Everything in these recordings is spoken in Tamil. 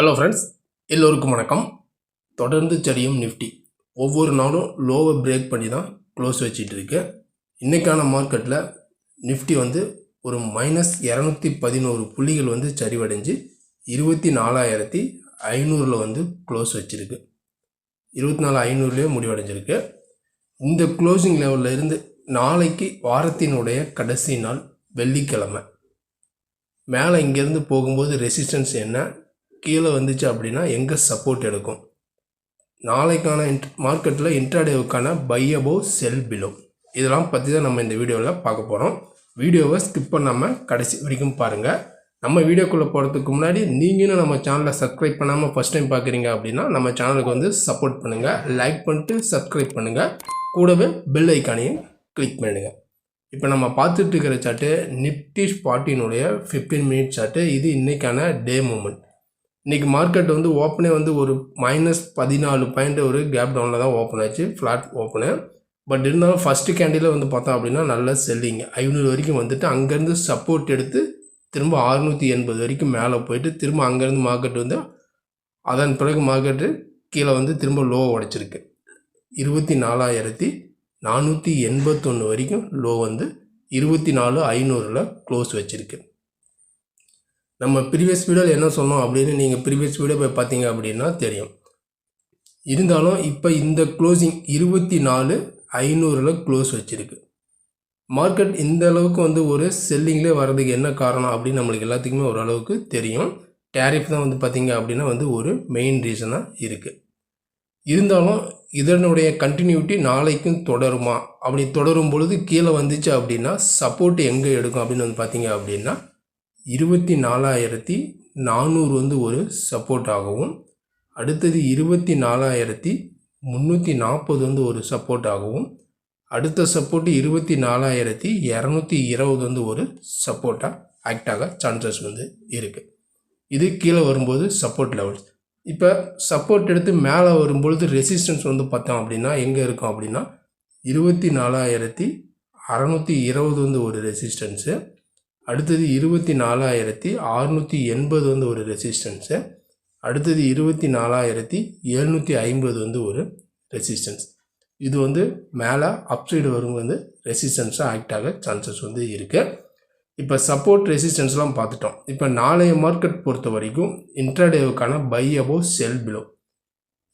ஹலோ ஃப்ரெண்ட்ஸ் எல்லோருக்கும் வணக்கம். தொடர்ந்து சரியும் நிஃப்டி ஒவ்வொரு நாளும் லோவை பிரேக் பண்ணி தான் க்ளோஸ் வச்சுட்டு இருக்கு. இன்றைக்கான மார்க்கெட்டில் நிஃப்டி வந்து ஒரு மைனஸ் இரநூத்தி பதினோரு புள்ளிகள் வந்து சரிவடைஞ்சு இருபத்தி நாலாயிரத்தி ஐநூறில் வந்து க்ளோஸ் வச்சுருக்கு. இருபத்தி நாலு ஐநூறுலேயே முடிவடைஞ்சிருக்கு. இந்த க்ளோசிங் லெவலில் இருந்து நாளைக்கு வாரத்தினுடைய கடைசி நாள் வெள்ளிக்கிழமை. மேலே இங்கேருந்து போகும்போது ரெசிஸ்டன்ஸ் என்ன? கீழே வந்துச்சு அப்படின்னா எங்கே சப்போர்ட் எடுக்கும்? நாளைக்கான இன்ட் மார்க்கெட்டில் இன்ட்ராடேவுக்கான பை அபோவ் செல் பிலோ இதெல்லாம் பற்றி தான் நம்ம இந்த வீடியோவில் பார்க்க போகிறோம் வீடியோவை ஸ்கிப் பண்ணாமல் கடைசி வரைக்கும் பாருங்கள் நம்ம வீடியோக்குள்ளே போகிறதுக்கு முன்னாடி நீங்களும் நம்ம சேனலை சப்ஸ்கிரைப் பண்ணாமல் ஃபஸ்ட் டைம் பார்க்குறீங்க அப்படின்னா நம்ம சேனலுக்கு வந்து சப்போர்ட் பண்ணுங்கள் லைக் பண்ணிட்டு சப்ஸ்கிரைப் பண்ணுங்கள் கூடவே பெல் ஐக்கானையும் கிளிக் பண்ணுங்கள் இப்போ நம்ம பார்த்துட்டு இருக்கிற சார்ட்டு நிப்டி ஸ்பாட்டினுடைய ஃபிஃப்டீன் மினிட் சார்ட்டு இது இன்றைக்கான டே மூமெண்ட் இன்றைக்கி மார்க்கெட் வந்து ஓப்பனே வந்து ஒரு மைனஸ் பதினாலு பாயிண்ட் ஒரு கேப் டவுனில் தான் ஓப்பன் ஆச்சு ஃப்ளாட் ஓப்பனு பட் இருந்தாலும் ஃபஸ்ட்டு கேண்டில் வந்து பார்த்தோம் அப்படின்னா நல்ல செல்லிங் ஐநூறு வரைக்கும் வந்துட்டு அங்கேருந்து சப்போர்ட் எடுத்து திரும்ப அறுநூற்றி எண்பது வரைக்கும் மேலே போயிட்டு திரும்ப அங்கேருந்து மார்க்கெட் வந்து அதன் பிறகு மார்க்கெட்டு கீழே வந்து திரும்ப லோ உடைச்சிருக்கு. இருபத்தி நாலாயிரத்தி நானூற்றி எண்பத்தொன்று வரைக்கும் லோ வந்து இருபத்தி நாலு ஐநூறில் க்ளோஸ் வச்சுருக்கு. நம்ம ப்ரீவியஸ் வீடியோவில் என்ன சொன்னோம் அப்படின்னு நீங்கள் ப்ரீவியஸ் வீடியோ போய் பார்த்தீங்க அப்படின்னா தெரியும். இருந்தாலும் இப்போ இந்த க்ளோசிங் இருபத்தி நாலு ஐநூறில் க்ளோஸ் வச்சுருக்கு. மார்க்கெட் இந்த அளவுக்கு வந்து ஒரு செல்லிங்லேயே வர்றதுக்கு என்ன காரணம் அப்படின்னு நம்மளுக்கு எல்லாத்துக்குமே ஓரளவுக்கு தெரியும். டேரிஃப் தான் வந்து பார்த்தீங்க அப்படின்னா வந்து ஒரு மெயின் ரீசனாக இருக்குது இருந்தாலும் இதனுடைய கண்டினியூட்டி நாளைக்கும் தொடருமா? அப்படி தொடரும் பொழுது கீழே வந்துச்சு அப்படின்னா சப்போர்ட் எங்கே எடுக்கும் அப்படின்னு வந்து பார்த்தீங்க அப்படின்னா இருபத்தி நாலாயிரத்தி நானூறு வந்து ஒரு சப்போர்ட் ஆகவும் அடுத்தது இருபத்தி நாலாயிரத்தி முந்நூற்றி நாற்பது வந்து ஒரு சப்போர்ட் ஆகவும் அடுத்த சப்போர்ட்டு இருபத்தி நாலாயிரத்தி இரநூத்தி இருபது வந்து ஒரு சப்போர்ட்டாக ஆக்ட் ஆக சான்சஸ் வந்து இருக்குது இது கீழே வரும்போது சப்போர்ட் லெவல்ஸ் இப்போ சப்போர்ட் எடுத்து மேலே வரும்பொழுது ரெசிஸ்டன்ஸ் வந்து பார்த்தோம் அப்படின்னா எங்கே இருக்கும் அப்படின்னா இருபத்தி நாலாயிரத்தி அறநூற்றி இருபது வந்து ஒரு ரெசிஸ்டன்ஸு அடுத்தது இருபத்தி நாலாயிரத்தி அறுநூற்றி எண்பது வந்து ஒரு ரெசிஸ்டன்ஸு. அடுத்தது இருபத்தி நாலாயிரத்தி எழுநூற்றி ஐம்பது வந்து ஒரு ரெசிஸ்டன்ஸ். இது வந்து மேலே அப்சைடு வரும் வந்து ரெசிஸ்டன்ஸாக ஆக்ட் ஆக சான்சஸ் வந்து இருக்குது இப்போ சப்போர்ட் ரெசிஸ்டன்ஸ்லாம் பார்த்துட்டோம். இப்போ நாளைய மார்க்கெட் பொறுத்த வரைக்கும் இன்ட்ராடேவுக்கான பை அபோவ் செல் பிலோ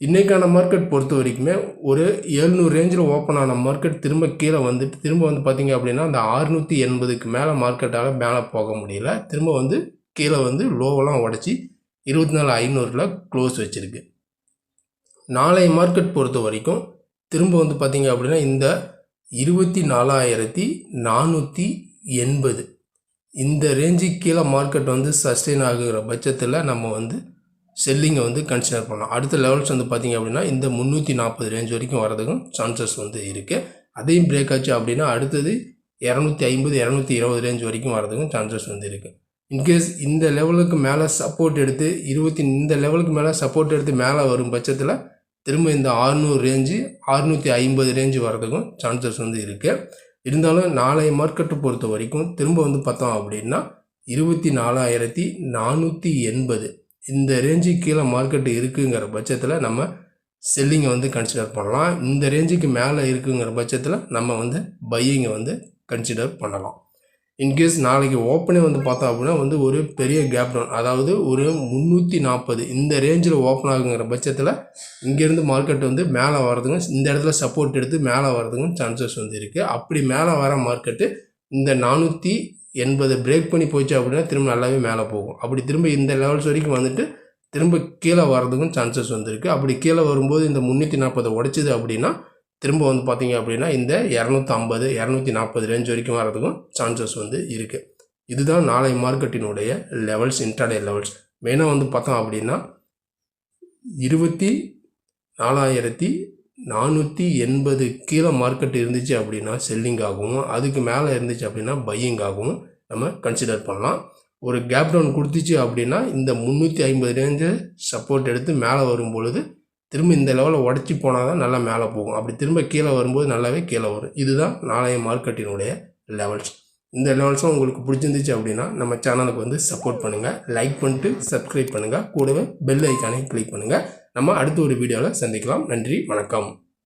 இன்றைக்கான மார்க்கெட் பொறுத்த வரைக்குமே ஒரு எழுநூறு ரேஞ்சில் ஓப்பன் ஆன மார்க்கெட் திரும்ப கீழே வந்துட்டு திரும்ப வந்து பார்த்திங்க அப்படின்னா அந்த ஆறுநூற்றி எண்பதுக்கு மேலே மார்க்கெட்டால் மேலே போக முடியல. திரும்ப வந்து கீழே வந்து லோவெல்லாம் உடச்சி இருபத்தி நாலு ஐநூறில் க்ளோஸ் வச்சுருக்கு. நாளைய மார்க்கெட் பொறுத்த வரைக்கும் திரும்ப வந்து பார்த்திங்க அப்படின்னா இந்த இருபத்தி நாலாயிரத்தி நானூற்றி எண்பது. இந்த ரேஞ்சுக்கு கீழே மார்க்கெட் வந்து சஸ்டெயின் ஆகுகிற பட்சத்தில் நம்ம வந்து செல்லிங்கை வந்து கன்சிடர் பண்ணலாம். அடுத்த லெவல்ஸ் வந்து பார்த்திங்க அப்படின்னா இந்த முந்நூற்றி நாற்பது ரேஞ்ச் வரைக்கும் வரதுக்கும் சான்சஸ் வந்து இருக்குது அதையும் பிரேக் ஆச்சு அப்படின்னா அடுத்தது இரநூத்தி ஐம்பது இரநூத்தி இருபது ரேஞ்ச் வரைக்கும் வரதுக்கும் சான்சஸ் வந்து இருக்குது இன்கேஸ் இந்த லெவலுக்கு மேலே சப்போர்ட் எடுத்து இருபத்தி இந்த லெவலுக்கு மேலே சப்போர்ட் எடுத்து மேலே வரும் பட்சத்தில் திரும்ப இந்த ஆறுநூறு ரேஞ்சு அறுநூற்றி ஐம்பது ரேஞ்சு வரதுக்கும் சான்சஸ் வந்து இருக்குது இருந்தாலும் நாளைய மார்க்கெட்டை பொறுத்த வரைக்கும் திரும்ப வந்து பார்த்தோம் அப்படின்னா இருபத்தி நாலாயிரத்தி நானூற்றி எண்பது இந்த ரேஞ்சுக்கு கீழே மார்க்கெட்டு இருக்குங்கிற பட்சத்தில் நம்ம செல்லிங்கை வந்து கன்சிடர் பண்ணலாம். இந்த ரேஞ்சுக்கு மேலே இருக்குங்கிற பட்சத்தில் நம்ம வந்து பையிங்கை வந்து கன்சிடர் பண்ணலாம். இன்கேஸ் நாளைக்கு ஓப்பனே வந்து பார்த்தோம் அப்படின்னா வந்து ஒரு பெரிய கேப் டவுன் அதாவது ஒரு முந்நூற்றி நாற்பது இந்த ரேஞ்சில் ஓப்பன் ஆகுங்கிற பட்சத்தில் இங்கேருந்து மார்க்கெட் வந்து மேலே வரதுங்க இந்த இடத்துல சப்போர்ட் எடுத்து மேலே வரதுக்கும் சான்சஸ் வந்து இருக்குது அப்படி மேலே வர மார்க்கெட்டு இந்த நானூற்றி எண்பது பிரேக் பண்ணி போச்சு அப்படின்னா திரும்ப நல்லாவே மேலே போகும். அப்படி திரும்ப இந்த லெவல்ஸ் வரைக்கும் வந்துட்டு திரும்ப கீழே வர்றதுக்கும் சான்சஸ் வந்திருக்கு. அப்படி கீழே வரும்போது இந்த முந்நூற்றி நாற்பதை உடைச்சிது அப்படின்னா திரும்ப வந்து பார்த்தீங்க அப்படின்னா இந்த இரநூத்தி ஐம்பது இரநூத்தி நாற்பது ரேஞ்ச் வரைக்கும் வர்றதுக்கும் சான்சஸ் வந்து இருக்குது இதுதான் நாளை மார்க்கெட்டினுடைய லெவல்ஸ் இன்டர்டே லெவல்ஸ் மெயினாக வந்து பார்த்தோம் அப்படின்னா இருபத்தி நாலாயிரத்தி நானூற்றி எண்பது கீழே மார்க்கெட் இருந்துச்சு அப்படின்னா செல்லிங் ஆகும். அதுக்கு மேலே இருந்துச்சு அப்படின்னா பையிங் ஆகும். நம்ம கன்சிடர் பண்ணலாம். ஒரு கேப் டவுன் கொடுத்துச்சு அப்படின்னா இந்த முந்நூற்றி ஐம்பது ரேஞ்சு சப்போர்ட் எடுத்து மேலே வரும் பொழுது திரும்ப இந்த லெவலில் உடச்சி போனால் தான் நல்லா மேலே போகும். அப்படி திரும்ப கீழே வரும்போது நல்லாவே கீழே வரும். இதுதான் நாளைய மார்க்கெட்டினுடைய லெவல்ஸ் இந்த லெவல்ஸும் உங்களுக்கு பிடிச்சிருந்துச்சு அப்படின்னா நம்ம சேனலுக்கு வந்து சப்போர்ட் பண்ணுங்கள் லைக் பண்ணிட்டு சப்ஸ்கிரைப் பண்ணுங்கள் கூடவே பெல் ஐக்கானே கிளிக் பண்ணுங்கள் நம்ம அடுத்த ஒரு வீடியோவில் சந்திக்கலாம். நன்றி வணக்கம்.